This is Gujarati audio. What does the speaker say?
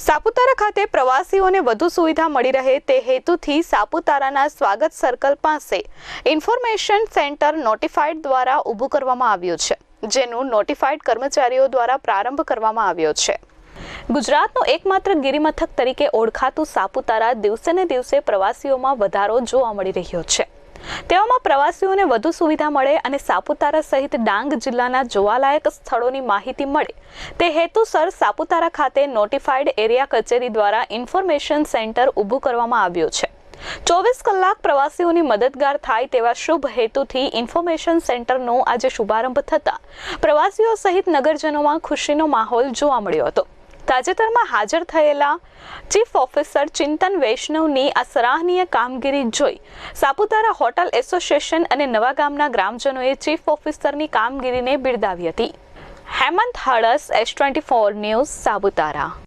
સાપુતારા ખાતે પ્રવાસીઓને વધુ સુવિધા મળી રહે તે હેતુથી સાપુતારાના સ્વાગત સર્કલ પાસે ઇન્ફોર્મેશન સેન્ટર નોટિફાઈડ દ્વારા ઊભું કરવામાં આવ્યું છે, જેનું નોટિફાઈડ કર્મચારીઓ દ્વારા પ્રારંભ કરવામાં આવ્યો છે. ગુજરાતનું એકમાત્ર ગિરિમથક તરીકે ઓળખાતું સાપુતારા દિવસે ને દિવસે પ્રવાસીઓમાં વધારો જોવા મળી રહ્યો છે. તેવામાં પ્રવાસીઓને વધુ સુવિધા મળે અને સાપુતારા સહિત ડાંગ જિલ્લાના જોવાલાયક સ્થળોની માહિતી મળે. તે હેતુસર સાપુતારા ખાતે નોટિફાઈડ એરિયા કચેરી દ્વારા ઇન્ફોર્મેશન સેન્ટર ઊભું કરવામાં આવ્યું છે. ચોવીસ કલાક પ્રવાસીઓની મદદગાર થાય તેવા શુભ હેતુથી ઇન્ફોર્મેશન સેન્ટરનો આજે શુભારંભ થતાં પ્રવાસીઓ સહિત નગરજનોમાં ખુશીનો માહોલ જોવા મળ્યો હતો. તાજેતરમાં હાજર થયેલા ચીફ ઓફિસર ચિંતન વૈષ્ણવની આ સરાહનીય કામગીરી જોઈ સાપુતારા હોટલ એસોસિએશન અને નવા ગામના ગ્રામજનોએ ચીફ ઓફિસરની કામગીરીને બિરદાવી હતી. Hemant Halas S twenty four news, Saputara.